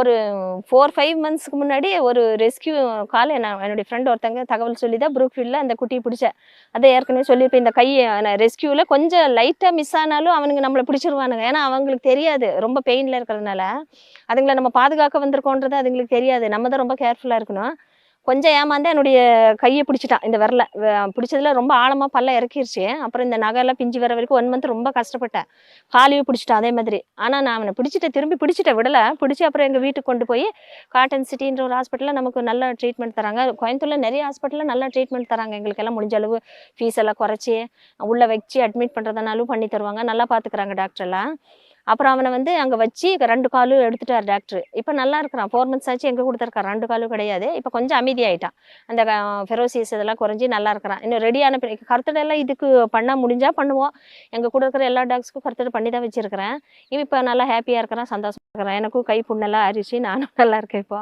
ஒரு four five மந்த்ஸ்க்கு முன்னாடி ஒரு ரெஸ்கியூ கால் நான் என்னுடைய ஃப்ரெண்ட் ஒருத்தங்க தகவல் சொல்லி தான் ப்ரூக்ஃபீல்டில் அந்த குட்டியை பிடிச்சேன். அதை ஏற்கனவே சொல்லியிருப்பேன் இந்த கையை ரெஸ்கியூவில் கொஞ்சம் லைட்டாக மிஸ் ஆனாலும் அவனுங்க நம்மளை பிடிச்சிருவானுங்க. ஏன்னா அவங்களுக்கு தெரியாது. ரொம்ப பெயினில் இருக்கிறதுனால. அதுங்களை நம்ம பாதுகாக்க வந்திருக்கோன்றது அதுங்களுக்கு தெரியாது. நம்ம தான் ரொம்ப கேர்ஃபுல்லாக இருக்கணும். கொஞ்சம் ஏமாந்து என்னுடைய கையை பிடிச்சிட்டான் இந்த விரல. பிடிச்சதுல ரொம்ப ஆழமாக பல்ல இறக்கிருச்சு. அப்புறம் இந்த நகையெல்லாம் பிஞ்சு வர வரைக்கும் ஒன் மந்த் ரொம்ப கஷ்டப்பட்டேன். காலையும் பிடிச்சிட்டேன் அதே மாதிரி. ஆனால் நான் அவனை பிடிச்சிட்டேன் திரும்பி பிடிச்சிட்டேன் விடலை. பிடிச்சி அப்புறம் எங்கள் வீட்டுக்கு கொண்டு போய் காட்டன் சிட்டின்ற ஒரு ஹாஸ்பிட்டலில் நமக்கு நல்ல ட்ரீட்மெண்ட் தராங்க. கோயம்புத்தூரில் நிறைய ஹாஸ்பிட்டலில் நல்லா ட்ரீட்மெண்ட் தராங்க. எங்களுக்கு எல்லாம் முடிஞ்ச அளவு ஃபீஸ் எல்லாம் குறைச்சி உள்ளே வச்சு அட்மிட் பண்ணுறதுனாலும் பண்ணி தருவாங்க. நல்லா பார்த்துக்குறாங்க டாக்டர்லாம் அப்புறம் அவனை வந்து அங்கே வச்சு ரெண்டு காலும் எடுத்துட்டார் டாக்டர் இப்போ நல்லா இருக்கிறான். ஃபோர் மந்த்ஸ் ஆச்சு எங்கே கொடுத்துருக்கான் ரெண்டு காலும் கிடையாது. இப்போ கொஞ்சம் அமைதியாயிட்டான். அந்த ஃபெரோசிஸ் இதெல்லாம் குறைஞ்சி நல்லா இருக்கிறான். இன்னும் ரெடியான கருத்தடெல்லாம் இதுக்கு பண்ண முடிஞ்சால் பண்ணுவோம். எங்கள் கூட இருக்கிற எல்லா டாக்ஸ்க்கும் கருத்தடை பண்ணி தான் வச்சுருக்கிறேன். இவன் இப்போ நல்லா ஹாப்பியாக இருக்கிறான். சந்தோஷமாக இருக்கிறான். எனக்கும் கை புண்ணெல்லாம் அரிச்சு நானும் நல்லா இருக்கேன் இப்போ.